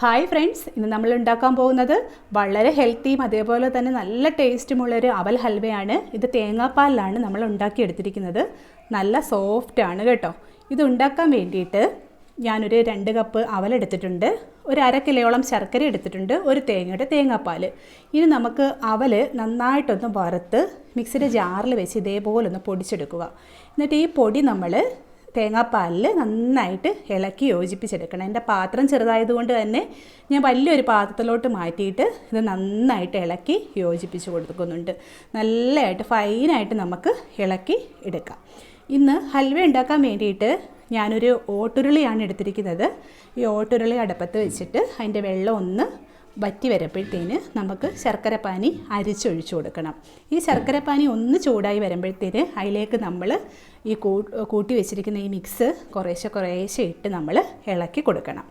Hi friends ഇന്ന് നമ്മൾ ഉണ്ടാക്കാൻ പോകുന്നത് വളരെ ഹെൽത്തിയും അതേപോലെ തന്നെ നല്ല ടേസ്റ്റുമുള്ളൊരു അവൽ ഹൽവയാണ്. ഇത് തേങ്ങാപ്പാലിലാണ് നമ്മൾ ഉണ്ടാക്കിയെടുത്തിരിക്കുന്നത്. നല്ല സോഫ്റ്റ് ആണ് കേട്ടോ. ഇത് ഉണ്ടാക്കാൻ വേണ്ടിയിട്ട് ഞാനൊരു രണ്ട് കപ്പ് അവലെടുത്തിട്ടുണ്ട് ഒരു അര കിലോളം ശർക്കര എടുത്തിട്ടുണ്ട്. ഒരു തേങ്ങയുടെ തേങ്ങാപ്പാൽ ഇനി നമുക്ക് അവൽ നന്നായിട്ടൊന്ന് വറുത്ത് മിക്സിയുടെ ജാറിൽ വെച്ച് ഇതേപോലെ ഒന്ന് പൊടിച്ചെടുക്കുക. എന്നിട്ട് ഈ പൊടി നമ്മൾ തേങ്ങാപ്പാലിൽ നന്നായിട്ട് ഇളക്കി യോജിപ്പിച്ചെടുക്കണം. എന്റെ പാത്രം ചെറുതായതുകൊണ്ട് തന്നെ ഞാൻ വലിയൊരു പാത്രത്തിലോട്ട് മാറ്റിയിട്ട് ഇത് നന്നായിട്ട് ഇളക്കി യോജിപ്പിച്ച് കൊടുക്കുന്നുണ്ട്. നല്ലതായിട്ട് ഫൈനായിട്ട് നമുക്ക് ഇളക്കി എടുക്കാം. ഇന്ന് ഹൽവ ഉണ്ടാക്കാൻ വേണ്ടിയിട്ട് ഞാനൊരു ഓട്ടുരുളിയാണ് എടുത്തിരിക്കുന്നത്. ഈ ഓട്ടുരുളി അടുപ്പത്ത് വെച്ചിട്ട് അതിന്റെ വെള്ളം ഒന്ന് വറ്റി വരുമ്പോഴത്തേന് നമുക്ക് ശർക്കരപ്പാനി അരിച്ചൊഴിച്ചു കൊടുക്കണം. ഈ ശർക്കരപ്പാനി ഒന്ന് ചൂടായി വരുമ്പോഴത്തേന് അതിലേക്ക് നമ്മൾ ഈ കൂട്ടി വെച്ചിരിക്കുന്ന ഈ മിക്സ് കുറേശ്ശെ കുറേശ്ശെ ഇട്ട് നമ്മൾ ഇളക്കി കൊടുക്കണം.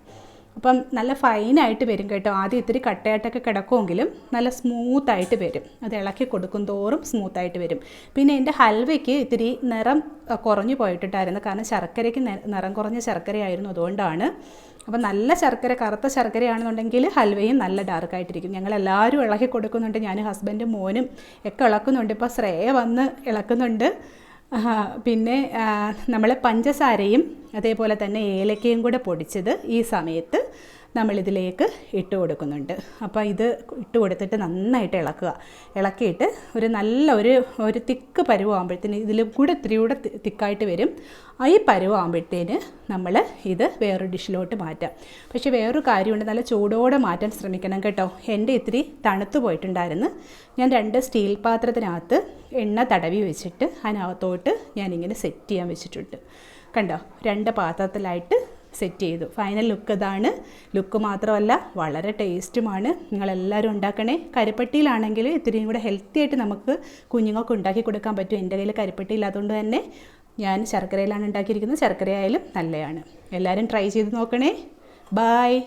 അപ്പം നല്ല ഫൈനായിട്ട് വരും കേട്ടോ. ആദ്യം ഇത്തിരി കട്ടയായിട്ടൊക്കെ കിടക്കുമെങ്കിലും നല്ല സ്മൂത്തായിട്ട് വരും. അത് ഇളക്കി കൊടുക്കും തോറും സ്മൂത്തായിട്ട് വരും. പിന്നെ എന്റെ ഹൽവയ്ക്ക് ഇത്തിരി നിറം കുറഞ്ഞു പോയിട്ടുണ്ടായിരുന്നു കാരണം ശർക്കരയ്ക്ക് നിറം കുറഞ്ഞ ശർക്കരയായിരുന്നു അതുകൊണ്ടാണ്. അപ്പം നല്ല ശർക്കര കറുത്ത ശർക്കരയാണെന്നുണ്ടെങ്കിൽ ഹൽവയും നല്ല ഡാർക്കായിട്ടിരിക്കും. ഞങ്ങൾ എല്ലാവരും ഇളക്കി കൊടുക്കുന്നുണ്ട്. ഞാൻ ഹസ്ബൻഡും മോനും ഒക്കെ ഇളക്കുന്നുണ്ട്. ഇപ്പോൾ ശ്രേയ വന്ന് ഇളക്കുന്നുണ്ട്. പിന്നെ നമ്മൾ പഞ്ചസാരയും അതേപോലെ തന്നെ ഏലക്കയും കൂടെ പൊടിച്ചത് ഈ സമയത്ത് നമ്മളിതിലേക്ക് ഇട്ട് കൊടുക്കുന്നുണ്ട്. അപ്പോൾ ഇത് ഇട്ട് കൊടുത്തിട്ട് നന്നായിട്ട് ഇളക്കുക. ഇളക്കിയിട്ട് ഒരു നല്ല ഒരു ഒരു തിക്ക് പരുവാകുമ്പോഴത്തേന് ഇതിൽ കൂടെ ഇത്തിരി കൂടെ തിക്കായിട്ട് വരും. ഈ പരുവാകുമ്പോഴത്തേന് നമ്മൾ ഇത് വേറൊരു ഡിഷിലോട്ട് മാറ്റാം. പക്ഷേ വേറൊരു കാര്യമുണ്ട്. നല്ല ചൂടോടെ മാറ്റാൻ ശ്രമിക്കണം കേട്ടോ. എന്റെ ഇത്തിരി തണുത്തു പോയിട്ടുണ്ടായിരുന്നു. ഞാൻ രണ്ട് സ്റ്റീൽ പാത്രത്തിനകത്ത് എണ്ണ തടവി വെച്ചിട്ട് അതിനകത്തോട്ട് ഞാനിങ്ങനെ സെറ്റ് ചെയ്യാൻ വെച്ചിട്ടുണ്ട്. കണ്ടോ? രണ്ട് പാത്രത്തിലായിട്ട് സെറ്റ് ചെയ്തു. ഫൈനൽ ലുക്ക് ഇതാണ്. ലുക്ക് മാത്രമല്ല വളരെ ടേസ്റ്റുമാണ്. നിങ്ങളെല്ലാവരും ഉണ്ടാക്കണേ. കരിപ്പട്ടിയിലാണെങ്കിൽ ഇത്രയും കൂടെ ഹെൽത്തി ആയിട്ട് നമുക്ക് കുഞ്ഞുങ്ങൾക്ക് ഉണ്ടാക്കി കൊടുക്കാൻ പറ്റും. എന്റെ കയ്യിൽ കരിപ്പട്ടി ഇല്ലാത്തതുകൊണ്ട് തന്നെ ഞാൻ ശർക്കരയിലാണ് ഉണ്ടാക്കിയിരിക്കുന്നത്. ശർക്കരയായാലും നല്ലതാണ്. എല്ലാവരും ട്രൈ ചെയ്ത് നോക്കണേ. ബായ്